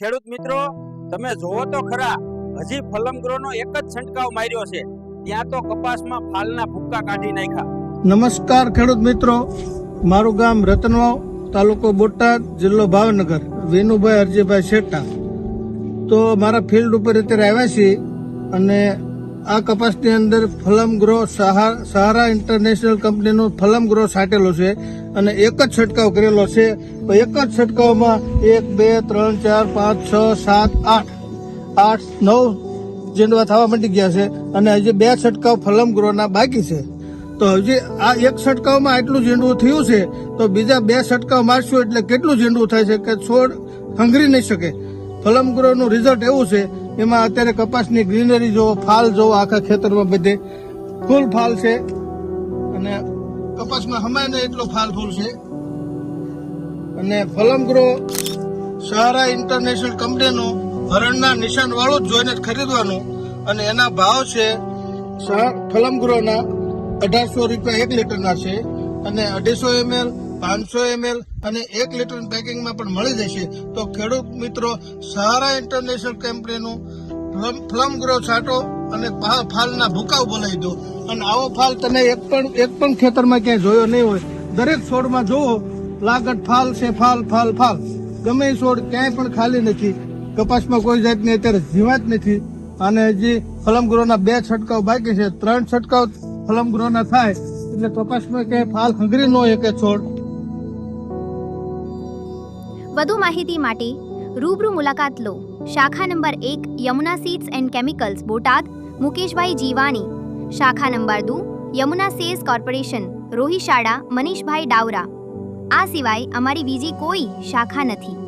ખેડૂત મિત્રો, તમે જોવો તો ખરા, હજી ફલમગ્રોનો એક જ છંટકાવ માર્યો છે. ત્યાં તો કપાસમાં ફાલના ભૂક્કા કાઢી નાખ્યા. નમસ્કાર ખેડૂત મિત્રો, મારું ગામ રતનવાવ, તાલુકો બોટાદ, જિલ્લો ભાવનગર, વેનુભાઈ અરજીભાઈ શેટા તો મારા ફિલ્ડ ઉપર અત્યારે આવ્યા છીએ અને આ કપાસની અંદર ફલમ ગ્રો સહાર ઇન્ટરનેશનલ કંપનીનો ફલમ ગ્રો સાટેલો છે અને એક જ છંટકાવ કરેલો છે. તો એક જ છંટકાવમાં એક, બે, ત્રણ, ચાર, પાંચ, છ, સાત, આઠ આઠ, નવ જેંડવા થવા માંડી ગયા છે અને હજી બે છંટકાવ ફલમ ગ્રોના બાકી છે. તો હજી આ એક છંટકાવમાં આટલું ઝીંડવું થયું છે, તો બીજા બે છંટકાવ મારશું એટલે કેટલું ઝીંડવું થાય છે કે છોડ હંગરી નહીં શકે. ફલમ ગ્રોનું રિઝલ્ટ એવું છે એમાં અત્યારે કપાસની ગ્રીનરી જોવો ફાલ જોવો આખા ખેતરમાં બધે ફૂલ ફાલ છે. અને કપાસમાં હમાયને એટલો ફાલ ફૂલ છે. અને ફલમગ્રો સહારા ઇન્ટરનેશનલ કંપનીનું હરણના નિશાન વાળું જ જોઈને જ ખરીદવાનું. અને એના ભાવ છે ફલમગ્રોના અઢારસો રૂપિયા એક લીટરના છે. અને અઢીસો એમએલ પાંચસો એમએલ અને એક લીટર પેકિંગમાં પણ મળી જશે. તો ખેડૂત મિત્રો સહારા ઇન્ટરનેશનલ કંપનીનું ફ્લમ- ગ્રો છાંટો અને ફાલના ભૂકાવ બોલાવી દો. અને આવો ફાલ તમે એક પણ એક પણ ખેતરમાં ક્યાંય જોયો નહીં હોય. દરેક છોડમાં જોવો લાગટ ફાલ છે, ફાલ ફાલ ફાલ. ગમે છોડ ક્યાંય પણ ખાલી નથી. કપાસમાં કોઈ જાતની અત્યારે જીવાત નથી. અને જે ફલમગ્રોના બે છંટકાવ બાકી છે, ત્રણ છંટકાવ ફલમગ્રોના થાય, એટલે કપાસમાં ક્યાંય ફાલ હંગરી ન હોય કે છોડ. વધુ માહિતી માટે રૂબરૂ મુલાકાત લો. શાખા નંબર એક, Yamuna seeds and chemicals, Botad. Mukeshbhai Jivani. શાખા નંબર દુ, યમુના સેલ્સ કોર્પોરેશન, રોહિશાળા, મનીષભાઈ ડાવરા આ સિવાય અમારી બીજી કોઈ શાખા નથી.